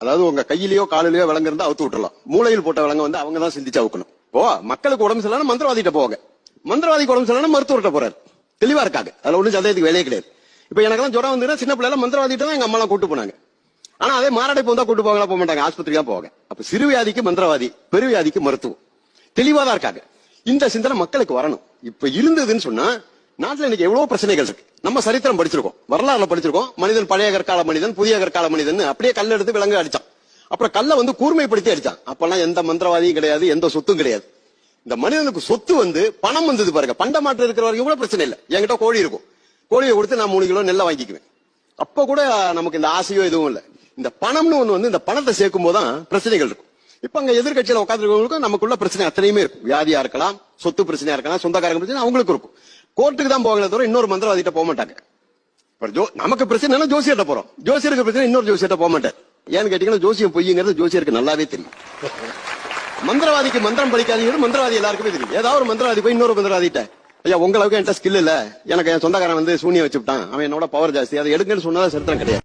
அதாவது உங்க கையிலயோ காலிலயோ விலங்கு இருந்தா அவுத்து விட்டுலாம் மூளையில் போட்ட விலங்கு வந்து அவங்க தான் சிந்திச்சு அவுக்கணும் இப்போ மக்களுக்கு உடம்பு சரியில்லைன்னா மந்திரவாதிகிட்ட போவாங்க மந்திரவாதிக்கு உடம்பு சரியில்லைன்னா மருத்துவர்கிட்ட போறாரு. தெளிவா இருக்காங்க. அதுல ஒண்ணும் சந்தேகத்துக்கு வேலையே கிடையாது. இப்ப எனக்கெல்லாம் ஜுரம் வந்துன்னா சின்ன பிள்ளைல மந்திரவாதிட்ட தான் எங்க அம்மா எல்லாம் கூட்டு போனாங்க. ஆனா அதே மாரடைப்பு வந்தா கூட்டு போகலாம் போக மாட்டாங்க. ஆஸ்பத்திரியா போவாங்க அப்ப சிறுவியாதிக்கு மந்திரவாதி பெருவியாதிக்கு மருத்துவம். தெளிவா தான் இருக்காங்க. இந்த சிந்தனை மக்களுக்கு வரணும். இப்ப இருந்ததுன்னு சொன்னா நாட்டில் இன்னைக்கு எவ்வளவு பிரச்சனைகள் இருக்கு. நம்ம சரித்திரம் படிச்சிருக்கோம். வரலாறுல படிச்சிருக்கோம். மனிதன் பழைய கற்கால மனிதன் புதிய கற்கால மனிதன் அப்படியே கல் எடுத்து விலங்கு அடிச்சான். அப்புறம் கல்லை வந்து கூர்மைப்படுத்தி அடிச்சான். அப்பெல்லாம் எந்த மந்திரவாதியும் கிடையாது எந்த சொத்தும் கிடையாது. இந்த மனிதனுக்கு சொத்து வந்து பணம் வந்தது பாருங்க. பண்டமாற்று இருக்கிற வரைக்கும் கூட பிரச்சனை இல்லை. என்கிட்ட கோழி இருக்கும். கோழியை கொடுத்து நான் மூணு கிலோ நெல்லை வாங்கிக்குவேன். அப்ப கூட நமக்கு இந்த ஆசையோ எதுவும் இல்லை. இந்த பணம்னு ஒண்ணு வந்து இந்த பணத்தை சேர்க்கும் போதுதான் பிரச்சனைகள் இருக்கும். இப்ப அங்க எதிர்கட்சியில உட்காந்துருக்கவங்களுக்கும் நமக்குள்ள பிரச்சனை அத்தனையுமே இருக்கும். வியாதியா இருக்கலாம் சொத்து பிரச்சனையா இருக்கலாம் சொந்தக்காரங்க பிரச்சனை அவங்களுக்கு இருக்கும். கோர்ட்டுக்கு தான் போகல தவிர இன்னொரு மந்திரவாதிகிட்ட போக மாட்டாங்க. ஜோ- நமக்கு பிரச்சனை ஜோசியர்ட்ட போறோம். ஜோசியருக்கு பிரச்சனை இன்னொரு ஜோசியர்ட்ட போக மாட்டார் ஏன்னு கேட்டீங்கன்னா ஜோசியம் பொய்யுங்கிறது ஜோசியருக்கு நல்லாவே தெரியும். மந்திரவாதிக்கு மந்திரம் படிக்காதீங்கிறது மந்திரவாதி எல்லாருக்குமே தெரியும். ஏதாவது ஒரு மந்திரவாதி போய் இன்னொரு மந்திரவாதிட்ட ஐயா உங்களுக்கு என்கிட்ட ஸ்கில் இல்ல. எனக்கு என் சொந்தக்காரன் வந்து சூனியம் வச்சுட்டான் அவன் என்னோட பவர் ஜாஸ்தி. அதை எடுங்கன்னு சொன்னதா சரித்திரம் கிடையாது.